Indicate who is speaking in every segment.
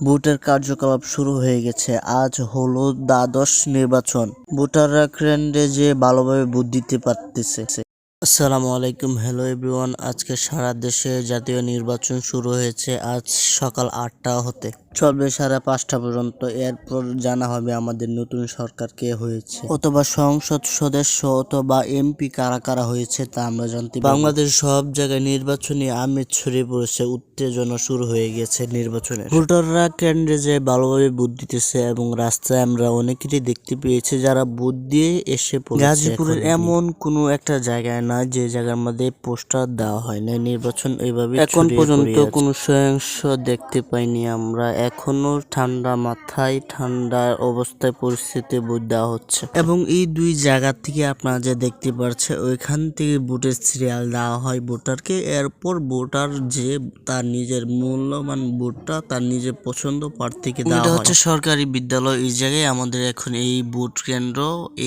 Speaker 1: ভোটের কার্যকলাপ শুরু হয়ে গেছে। আজ হলো দ্বাদশ নির্বাচন। ভোটাররা কেন্দ্রে যে ভালোভাবে ভোট দিতে পারতেছে। আসসালামু আলাইকুম হ্যালো এভরিওয়ান আজকে সারা দেশে জাতীয় নির্বাচন শুরু হয়েছে আজ সকাল আটটা হতে। চলবে সাড়ে পাঁচটা পর্যন্ত। এরপর জানা হবে আমাদের নতুন সরকার কে হয়েছে। অথবা সংসদ সদস্য অথবা এমপি কারা কারা হয়েছে তা আমরা জানতে বাংলাদেশ সব জায়গায় নির্বাচনী আমেজ ছড়িয়ে পড়েছে। উত্তেজনা শুরু হয়ে গেছে নির্বাচনে ভোটাররা কেন্দ্রে যে ভালোভাবে ভোট দিতেছে এবং রাস্তায় আমরা অনেকেরই দেখতে পেয়েছি যারা ভোট দিয়ে এসে গাজীপুরের এমন কোনো একটা জায়গায় না যে জায়গার মধ্যে পোস্টার দেওয়া হয় না নির্বাচন এইভাবে এখন পর্যন্ত কোনো সহিংস দেখতে পাইনি আমরা। এখনও ঠান্ডা মাথায় ঠান্ডা অবস্থায় পরিস্থিতি ভোট দেওয়া হচ্ছে। এবং এই দুই জায়গা থেকে আপনারা যে দেখতে পাচ্ছেন ওইখান থেকে ভোটের সিরিয়াল দেওয়া হয় ভোটারকে। এরপর ভোটার যে তার নিজের মূল্যবান ভোটটা তার নিজের পছন্দ প্রার্থীকে দেওয়া হয়। হচ্ছে সরকারি বিদ্যালয় এই জায়গায় আমাদের এখন এই ভোট কেন্দ্র।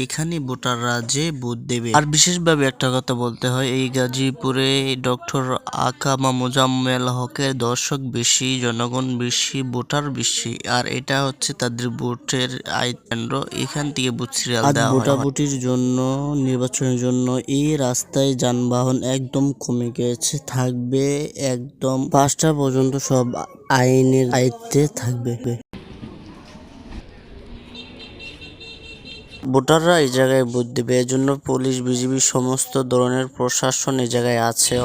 Speaker 1: এখানে ভোটাররা যে ভোট দেবে। আর বিশেষভাবে একটা কথা বলতে হয় এই গাজীপুরে ডক্টর আকামা মোজাম্মেল হকের দর্শক বেশি জনগণ বেশি ভোটার বেশি আর এটা হচ্ছে তাদের ভোটের আয় কেন্দ্র। এখান থেকে সিরিয়াল দেওয়া ভোটাভুটির জন্য নির্বাচনের জন্য এই রাস্তায় যানবাহন একদম কমে গেছে থাকবে একদম পাঁচটা পর্যন্ত সব আইনের আয়ত্তে থাকবে। ভোটাররা এই জায়গায় ভোট দেবে, এজন্য পুলিশ, বিজিবি সমস্ত ধরনের প্রশাসন এই জায়গায় আছে।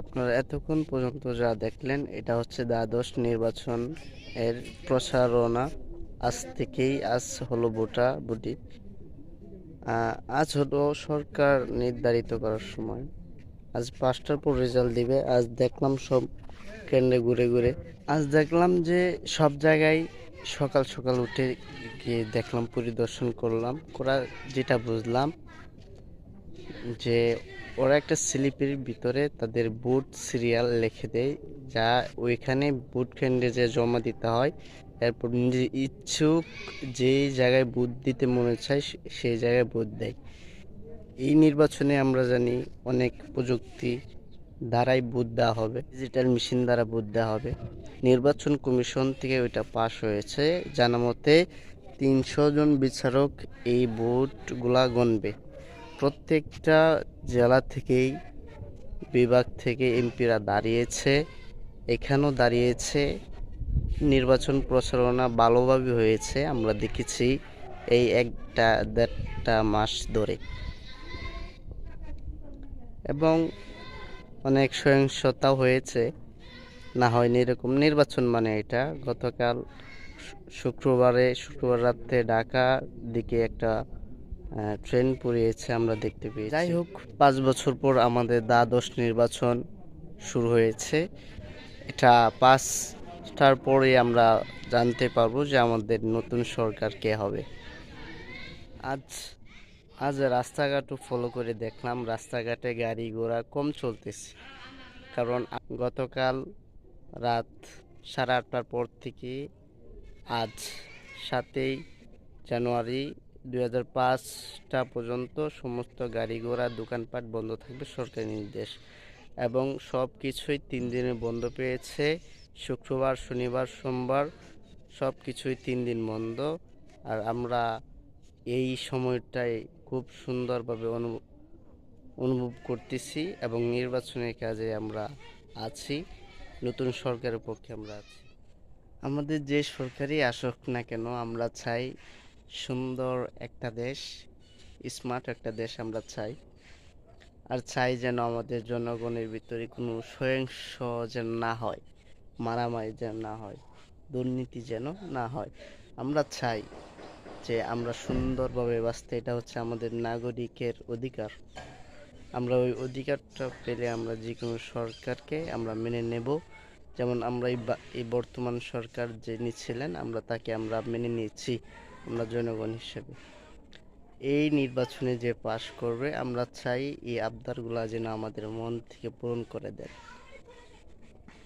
Speaker 1: আপনারা এতক্ষণ পর্যন্ত যা দেখলেন, এটা হচ্ছে দ্বাদশ নির্বাচন এর প্রচারণা। আজ থেকেই আজ হলো ভোটা ভোটি আজ হলো সরকার নির্ধারিত করার সময়। আজ পাঁচটার পর রেজাল্ট দিবে, আজ দেখলাম সব কেন্দ্রে ঘুরে ঘুরে। আজ দেখলাম যে সব জায়গায় সকাল সকাল উঠে গিয়ে দেখলাম, পরিদর্শন করলাম। করা যেটা বুঝলাম যে ওরা একটা স্লিপের ভিতরে তাদের বুট সিরিয়াল লিখে দেয়, যা ওইখানে বুট কেন্দ্রে যে জমা দিতে হয়, এরপর নিজে ইচ্ছুক যেই জায়গায় বুথ দিতে মনে চায় সেই জায়গায় বুথ দেয়। এই নির্বাচনে আমরা জানি অনেক প্রযুক্তি দ্বারাই বুথ দেওয়া হবে ডিজিটাল মেশিন দ্বারা বুথ দেওয়া হবে। নির্বাচন কমিশন থেকে ওইটা পাশ হয়েছে। জানা মতে তিনশো জন বিচারক এই ভোটগুলা গণবে। প্রত্যেকটা জেলা থেকেই বিভাগ থেকে এমপিরা দাঁড়িয়েছে। এখানেও দাঁড়িয়েছে। নির্বাচন প্রচারণা ভালোভাবে হয়েছে। আমরা দেখেছি এই একটা দেড়টা মাস ধরে। এবং অনেক সহিংসতাও হয়েছে। না হয়নি এরকম নির্বাচন মানে এটা। গতকাল শুক্রবারে শুক্রবার রাতে ঢাকা দিকে একটা ট্রেন পুড়িয়েছে আমরা দেখতে পেয়েছি। যাই হোক। পাঁচ বছর পর আমাদের দ্বাদশ নির্বাচন শুরু হয়েছে। এটা পাঁচটার পরে আমরা জানতে পারব যে আমাদের নতুন সরকার কে হবে। আজ আজ রাস্তাঘাটও ফলো করে দেখলাম, রাস্তাঘাটে গাড়ি ঘোড়া কম চলতেছে। কারণ গতকাল রাত সাড়ে আটটার পর থেকে আজ সাতই জানুয়ারি দুই হাজার পাঁচটা পর্যন্ত সমস্ত গাড়ি ঘোড়া দোকানপাট বন্ধ থাকবে সরকারি নির্দেশ। এবং সব কিছুই তিন দিনে বন্ধ পেয়েছে। শুক্রবার, শনিবার, সোমবার সব কিছুই তিন দিন বন্ধ। আর আমরা এই সময়টায় খুব সুন্দরভাবে অনুভব করতেছি এবং নির্বাচনের কাজে আমরা আছি, নতুন সরকারের পক্ষে আমরা আছি। আমাদের যে সরকারই আসুক না কেন, আমরা চাই সুন্দর একটা দেশ, স্মার্ট একটা দেশ আমরা চাই। আর চাই যেন আমাদের জনগণের ভিতরে কোনো সহিংস যেন না হয়, মারামারি যেন না হয়, দুর্নীতি যেন না হয়। আমরা চাই যে আমরা সুন্দরভাবে বাঁচতে, এটা হচ্ছে আমাদের নাগরিকের অধিকার। আমরা ওই অধিকারটা পেলে আমরা যে কোনো সরকারকে আমরা মেনে নেব। যেমন আমরা এই বর্তমান সরকার যিনি ছিলেন, আমরা তাকে আমরা মেনে নিয়েছি, আমরা জনগণ হিসেবে। এই নির্বাচনে যে পাশ করবে, আমরা চাই এই আবদারগুলা যেন আমাদের মন থেকে পূরণ করে দেয়।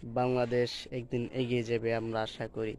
Speaker 1: বাংলাদেশ একদিন এগিয়ে যাবে আমরা আশা করি।